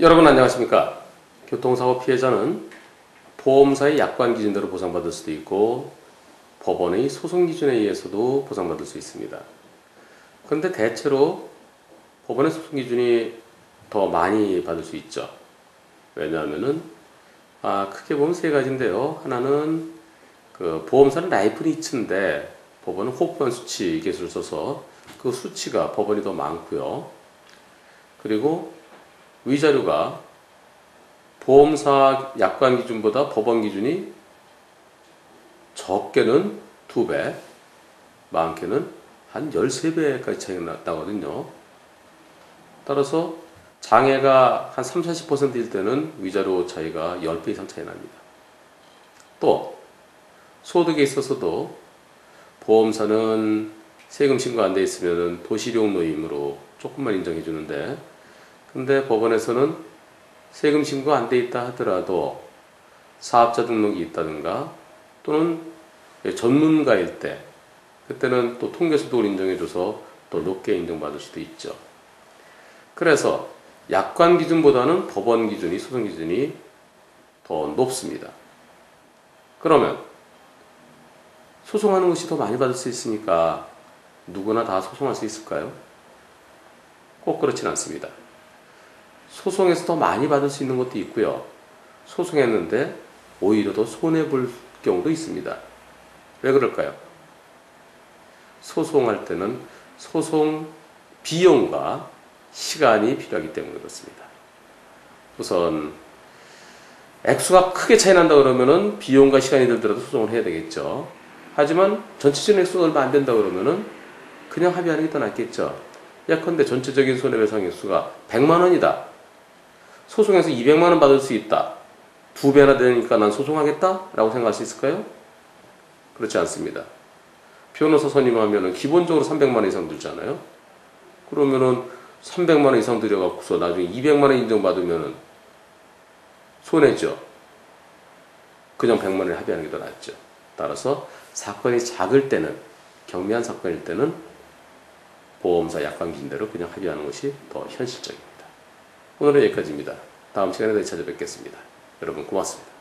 여러분 안녕하십니까? 교통사고 피해자는 보험사의 약관 기준대로 보상받을 수도 있고 법원의 소송 기준에 의해서도 보상받을 수 있습니다. 그런데 대체로 법원의 소송 기준이 더 많이 받을 수 있죠. 왜냐하면은 아 크게 보면 세 가지인데요. 하나는 그 보험사는 라이프 리츠인데 법원은 호프한 수치 계수를 써서 그 수치가 법원이 더 많고요. 그리고 위자료가 보험사 약관 기준보다 법원 기준이 적게는 2배, 많게는 한 13배까지 차이가 나거든요. 따라서 장애가 한 3, 40%일 때는 위자료 차이가 10배 이상 차이 납니다. 또 소득에 있어서도 보험사는 세금 신고 안 돼 있으면 도시용 노임으로 조금만 인정해 주는데 근데 법원에서는 세금 신고 안 돼 있다 하더라도 사업자 등록이 있다든가 또는 전문가일 때 그때는 또 통계소득을 인정해줘서 또 높게 인정받을 수도 있죠. 그래서 약관 기준보다는 법원 기준이 소송 기준이 더 높습니다. 그러면 소송하는 것이 더 많이 받을 수 있으니까 누구나 다 소송할 수 있을까요? 꼭 그렇진 않습니다. 소송에서 더 많이 받을 수 있는 것도 있고요. 소송했는데 오히려 더 손해 볼 경우도 있습니다. 왜 그럴까요? 소송할 때는 소송 비용과 시간이 필요하기 때문에 그렇습니다. 우선 액수가 크게 차이 난다 그러면은 비용과 시간이 들더라도 소송을 해야 되겠죠. 하지만 전체적인 액수가 얼마 안 된다 그러면은 그냥 합의하는 게 더 낫겠죠. 예컨대 전체적인 손해배상 액수가 100만 원이다. 소송에서 200만 원 받을 수 있다. 두 배나 되니까 난 소송하겠다? 라고 생각할 수 있을까요? 그렇지 않습니다. 변호사 선임하면은 기본적으로 300만 원 이상 들잖아요. 그러면은 300만 원 이상 들여갖고서 나중에 200만 원 인정받으면은 손해죠. 그냥 100만 원에 합의하는 게 더 낫죠. 따라서 사건이 작을 때는 경미한 사건일 때는 보험사 약관 기준대로 그냥 합의하는 것이 더 현실적입니다. 오늘은 여기까지입니다. 다음 시간에 다시 찾아뵙겠습니다. 여러분 고맙습니다.